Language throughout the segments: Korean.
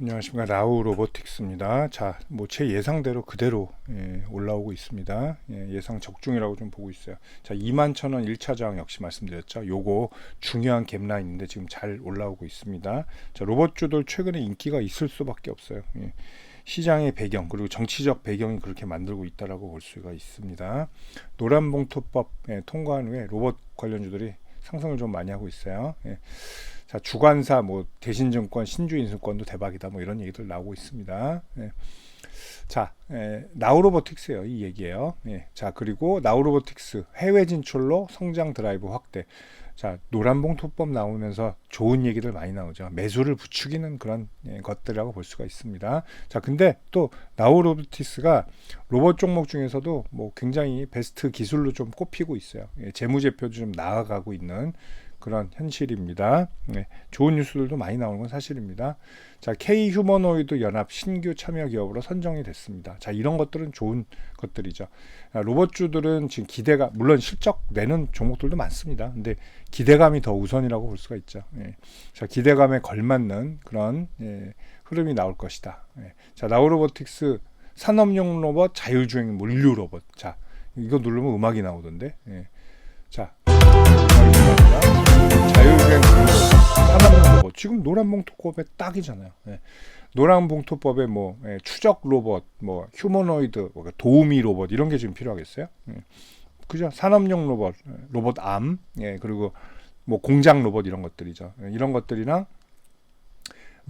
안녕하십니까 라우 로보틱스입니다. 자, 뭐 제 예상대로 그대로 예, 올라오고 있습니다. 예, 상 적중이라고 좀 보고 있어요. 자, 2만 천원 1차장 역시 말씀드렸죠. 요거 중요한 갭라인인데 지금 잘 올라오고 있습니다. 자, 로봇주들 최근에 인기가 있을 수밖에 없어요. 예, 시장의 배경 그리고 정치적 배경이 그렇게 만들고 있다라고 볼 수가 있습니다. 노란 봉투법 예, 통과한 후에 로봇 관련주들이 상승을 좀 많이 하고 있어요. 예. 자 주관사 뭐 대신증권 신주인수권도 대박이다 뭐 이런 얘기들 나오고 있습니다. 예. 자 예, 나우로보틱스예요 이 얘기예요. 예. 자 그리고 나우로보틱스 해외 진출로 성장 드라이브 확대. 자 노란봉투법 나오면서 좋은 얘기들 많이 나오죠. 매수를 부추기는 그런 예, 것들이라고 볼 수가 있습니다. 자 근데 또 나우 로보틱스가 로봇 종목 중에서도 뭐 굉장히 베스트 기술로 좀 꼽히고 있어요. 예, 재무제표도 좀 나아가고 있는 그런 현실입니다. 네, 좋은 뉴스들도 많이 나오는 건 사실입니다. 자, K 휴머노이드 연합 신규 참여 기업으로 선정이 됐습니다. 자, 이런 것들은 좋은 것들이죠. 아, 로봇주들은 지금 기대가 물론 실적 내는 종목들도 많습니다. 근데 기대감이 더 우선이라고 볼 수가 있죠. 예. 자, 기대감에 걸맞는 그런 예, 흐름이 나올 것이다. 예. 자, 나우로보틱스 산업용 로봇, 자율주행 물류 로봇. 자, 이거 누르면 음악이 나오던데. 예. 자, 자율주행 산업용 로봇 지금 노란 봉투법에 딱이잖아요. 예. 노란 봉투법에 뭐 예, 추적 로봇, 뭐 휴머노이드, 뭐 도우미 로봇 이런 게 지금 필요하겠어요? 예. 그죠? 산업용 로봇, 예, 로봇 암, 예, 그리고 뭐 공장 로봇 이런 것들이죠. 예, 이런 것들이랑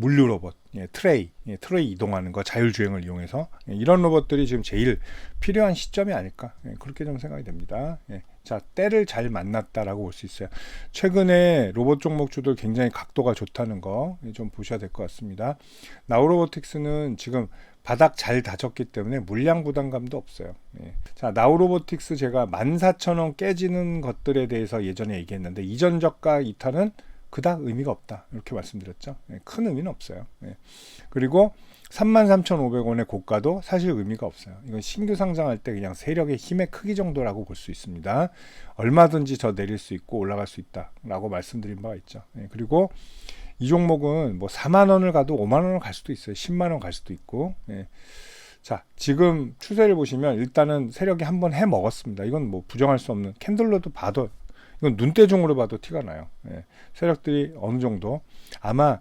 물류 로봇, 예, 트레이, 예, 트레이 이동하는 거 자율주행을 이용해서 예, 이런 로봇들이 지금 제일 필요한 시점이 아닐까 예, 그렇게 좀 생각이 됩니다. 예. 자 때를 잘 만났다라고 볼 수 있어요. 최근에 로봇 종목주들 굉장히 각도가 좋다는 거 좀 보셔야 될 것 같습니다. 나우로보틱스는 지금 바닥 잘 다졌기 때문에 물량 부담감도 없어요. 예. 자 나우로보틱스 제가 14,000원 깨지는 것들에 대해서 예전에 얘기했는데 이전 저가 이탈은 그닥 의미가 없다. 이렇게 말씀드렸죠. 예, 큰 의미는 없어요. 예. 그리고 33,500원의 고가도 사실 의미가 없어요. 이건 신규 상장할 때 그냥 세력의 힘의 크기 정도라고 볼 수 있습니다. 얼마든지 더 내릴 수 있고 올라갈 수 있다라고 말씀드린 바가 있죠. 예, 그리고 이 종목은 뭐 4만 원을 가도 5만 원을 갈 수도 있어요. 10만 원 갈 수도 있고. 예. 자, 지금 추세를 보시면 일단은 세력이 한번 해 먹었습니다. 이건 뭐 부정할 수 없는 캔들로도 봐도 이건 눈대중으로 봐도 티가 나요. 예. 세력들이 어느 정도 아마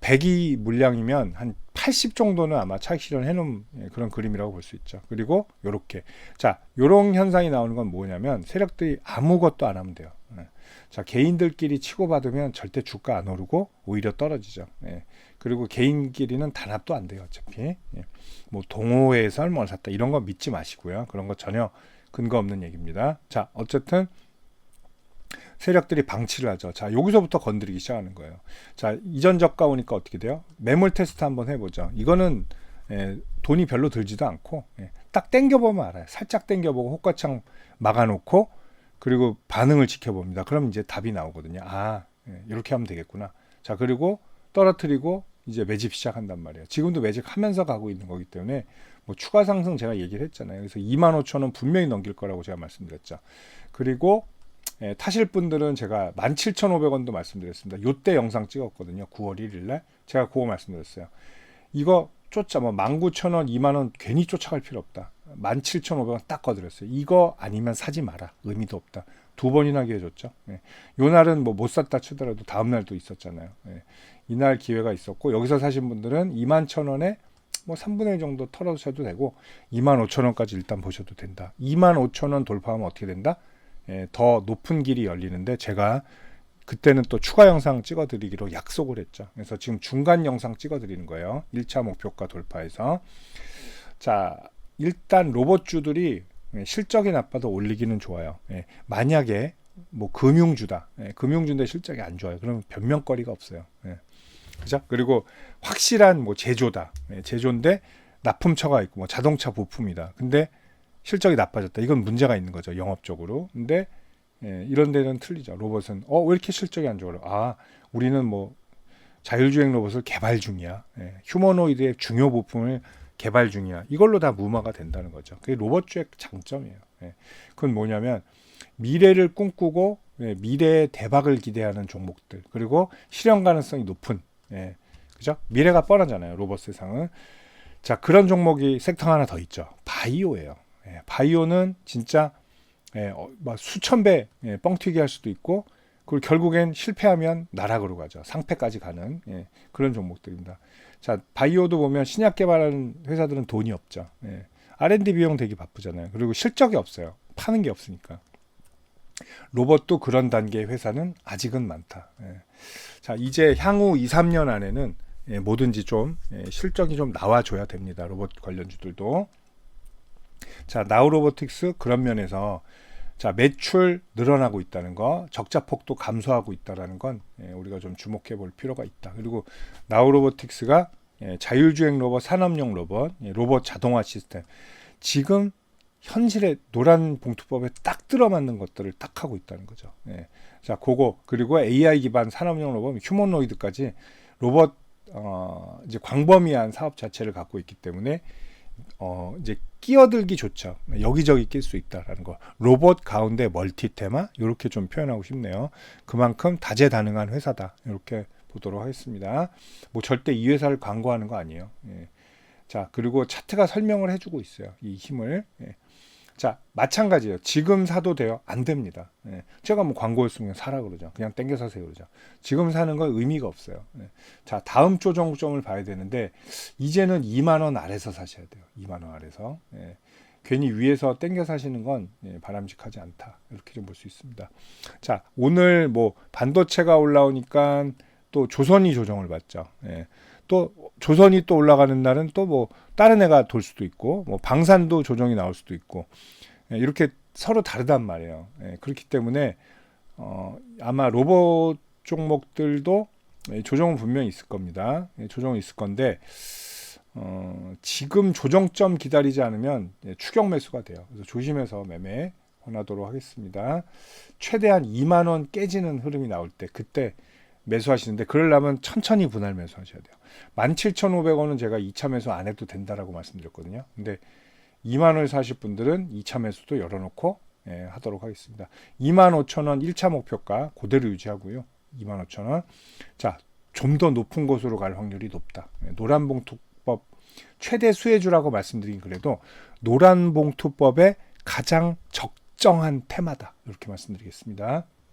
100이 물량이면 한 80 정도는 아마 차익 실현해 놓은 예, 그런 그림이라고 볼 수 있죠. 그리고 요렇게 자, 요런 현상이 나오는 건 뭐냐면 세력들이 아무것도 안 하면 돼요. 예. 자, 개인들끼리 치고받으면 절대 주가 안 오르고 오히려 떨어지죠. 예. 그리고 개인끼리는 단합도 안 돼요, 어차피. 예. 뭐 동호회에서 얼마를 샀다 이런 거 믿지 마시고요. 그런 거 전혀 근거 없는 얘기입니다. 자, 어쨌든 세력들이 방치를 하죠. 자, 여기서부터 건드리기 시작하는 거예요. 자, 이전 저가 오니까 어떻게 돼요? 매물 테스트 한번 해보죠. 이거는 예, 돈이 별로 들지도 않고 예, 딱 땡겨보면 알아요. 살짝 땡겨보고 호가창 막아놓고 그리고 반응을 지켜봅니다. 그럼 이제 답이 나오거든요. 아, 예, 이렇게 하면 되겠구나. 자, 그리고 떨어뜨리고 이제 매집 시작한단 말이에요. 지금도 매집하면서 가고 있는 거기 때문에 뭐 추가 상승 제가 얘기를 했잖아요. 그래서 2만 5천 원 분명히 넘길 거라고 제가 말씀드렸죠. 그리고 예, 타실 분들은 제가 17,500원도 말씀드렸습니다. 요때 영상 찍었거든요. 9월 1일 날. 제가 그거 말씀드렸어요. 이거 쫓아 뭐 19,000원, 2만 원 괜히 쫓아갈 필요 없다. 17,500원 딱 거드렸어요. 이거 아니면 사지 마라. 의미도 없다. 두 번이나 기회 줬죠. 예. 요 날은 뭐 못 샀다 치더라도 다음 날도 있었잖아요. 예. 이날 기회가 있었고 여기서 사신 분들은 2만 1,000원에 뭐 3분의 1 정도 털어주셔도 되고 2만 5천 원까지 일단 보셔도 된다. 2만 5천 원 돌파하면 어떻게 된다? 예, 더 높은 길이 열리는데 제가 그때는 또 추가 영상 찍어드리기로 약속을 했죠. 그래서 지금 중간 영상 찍어드리는 거예요. 1차 목표가 돌파해서. 자, 일단 로봇주들이 실적이 나빠도 올리기는 좋아요. 예, 만약에 뭐 금융주다. 예, 금융주인데 실적이 안 좋아요. 그러면 변명거리가 없어요. 예, 그죠? 그리고 확실한 뭐 제조다. 예, 제조인데 납품처가 있고 뭐 자동차 부품이다. 근데 실적이 나빠졌다. 이건 문제가 있는 거죠. 영업적으로. 근데 예, 이런 데는 틀리죠. 로봇은 어 왜 이렇게 실적이 안 좋아? 아 우리는 뭐 자율주행 로봇을 개발 중이야. 예, 휴머노이드의 중요 부품을 개발 중이야. 이걸로 다 무마가 된다는 거죠. 그게 로봇주의 장점이에요. 예, 그건 뭐냐면 미래를 꿈꾸고 예, 미래의 대박을 기대하는 종목들 그리고 실현 가능성이 높은 예, 그죠? 미래가 뻔하잖아요. 로봇 세상은. 자, 그런 종목이 섹터 하나 더 있죠. 바이오예요. 예, 바이오는 진짜 예, 어, 막 수천 배 예, 뻥튀기 할 수도 있고 그리고 결국엔 실패하면 나락으로 가죠. 상패까지 가는 예, 그런 종목들입니다. 자, 바이오도 보면 신약 개발하는 회사들은 돈이 없죠. 예, R&D 비용 되게 바쁘잖아요. 그리고 실적이 없어요. 파는 게 없으니까. 로봇도 그런 단계의 회사는 아직은 많다. 예. 자, 이제 향후 2, 3년 안에는 예, 뭐든지 좀 예, 실적이 좀 나와줘야 됩니다. 로봇 관련주들도. 자, 나우 로보틱스 그런 면에서 자 매출 늘어나고 있다는 거, 적자 폭도 감소하고 있다라는 건 예, 우리가 좀 주목해 볼 필요가 있다. 그리고 나우 로보틱스가 예, 자율주행 로봇, 산업용 로봇, 예, 로봇 자동화 시스템 지금 현실의 노란 봉투법에 딱 들어맞는 것들을 딱 하고 있다는 거죠. 예. 자, 그거 그리고 AI 기반 산업용 로봇, 휴머노이드까지 로봇 어, 이제 광범위한 사업 자체를 갖고 있기 때문에 어, 이제 끼어들기 좋죠. 여기저기 낄 수 있다라는 거. 로봇 가운데 멀티 테마 이렇게 좀 표현하고 싶네요. 그만큼 다재다능한 회사다. 이렇게 보도록 하겠습니다. 뭐 절대 이 회사를 광고하는 거 아니에요. 예. 자 그리고 차트가 설명을 해주고 있어요. 이 힘을. 예. 자 마찬가지예요. 지금 사도 돼요? 안 됩니다. 예. 제가 뭐 광고였으면 사라 그러죠. 그냥 땡겨 사세요 그러죠. 지금 사는 건 의미가 없어요. 예. 자 다음 조정점을 봐야 되는데 이제는 2만 원 아래서 사셔야 돼요. 2만 원 아래서. 예. 괜히 위에서 땡겨 사시는 건 예, 바람직하지 않다. 이렇게 좀 볼 수 있습니다. 자 오늘 뭐 반도체가 올라오니까 또 조선이 조정을 받죠. 예. 또 조선이 또 올라가는 날은 또 뭐 다른 애가 돌 수도 있고 뭐 방산도 조정이 나올 수도 있고 예, 이렇게 서로 다르단 말이에요. 예, 그렇기 때문에 어, 아마 로봇 종목들도 예, 조정은 분명히 있을 겁니다. 예, 조정은 있을 건데 어, 지금 조정점 기다리지 않으면 예, 추격 매수가 돼요. 그래서 조심해서 매매 권하도록 하겠습니다. 최대한 2만 원 깨지는 흐름이 나올 때 그때 매수하시는데 그러려면 천천히 분할 매수하셔야 돼요. 17,500원은 제가 2차 매수 안 해도 된다라고 말씀드렸거든요. 근데 2만 원을 사실 분들은 2차 매수도 열어놓고 예, 하도록 하겠습니다. 25,000원 1차 목표가 그대로 유지하고요. 25,000원. 자, 좀 더 높은 곳으로 갈 확률이 높다. 예, 노란봉투법 최대 수혜주라고 말씀드린 그래도 노란봉투법의 가장 적정한 테마다. 이렇게 말씀드리겠습니다.